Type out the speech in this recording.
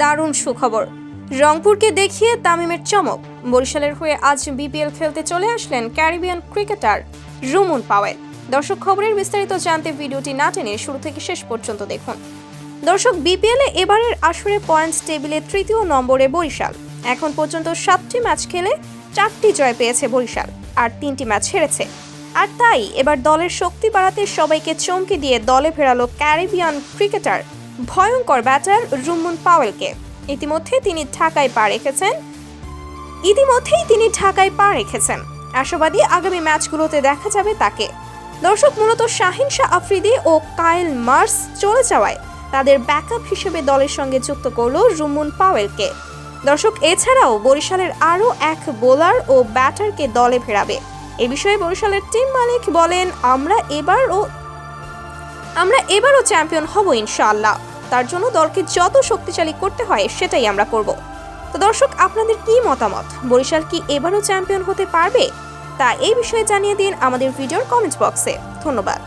দারুণ সুখবর। রংপুরকে দেখিয়ে তামিমের চমক। বরিশালের হয়ে আজ বিপিএল খেলতে চলে আসলেন ক্যারিবিয়ান ক্রিকেটার রুমুন পাওয়েল দর্শক খবরের বিস্তারিত জানতে ভিডিওটি না টেনে শুরু থেকে শেষ পর্যন্ত দেখুন। দর্শক, বিপিএলে এবারের আসরে পয়েন্টস টেবিলে তৃতীয় নম্বরে বরিশাল। এখন পর্যন্ত সাতটি ম্যাচ খেলে চারটি জয় পেয়েছে বরিশাল, আর তিনটি ম্যাচ হেরেছে। আর তাই, এবার দলের শক্তি বাড়াতে সবাইকে চমকে দিয়ে দলে ফেরালো ক্যারিবিয়ান ক্রিকেটার ভয়ঙ্কর ব্যাটার রুমুন পাওয়েলকে। ইতিমধ্যে তিনি ঢাকায় পা রেখেছেন। ইতিমধ্যেই তিনি ঢাকায় পা রেখেছেন। আশাবাদী আগামী ম্যাচগুলোতে দেখা যাবে তাকে। দর্শক, মূলত শাহিন শাহ আফ্রিদি ও কায়েল মার্স চলে যাওয়ায় তাদের ব্যাকআপ হিসেবে দলের সঙ্গে যুক্ত করল রুমুন পাওয়েলকে। দর্শক, এছাড়াও বরিশালের আরও এক বোলার ও ব্যাটারকে দলে ফেরাবে। এ বিষয়ে বরিশালের টিম মালিক বলেন, আমরা এবারও আমরা এবারও চ্যাম্পিয়ন হব ইনশাআল্লাহ। তার জন্য দলকে যত শক্তিশালী করতে হয় সেটাই আমরা করব। তো দর্শক, আপনাদের কি মতামত? বরিশাল কি এবারও চ্যাম্পিয়ন হতে পারবে? তা এই বিষয়ে জানিয়ে দিন আমাদের ভিডিওর কমেন্ট বক্সে। ধন্যবাদ।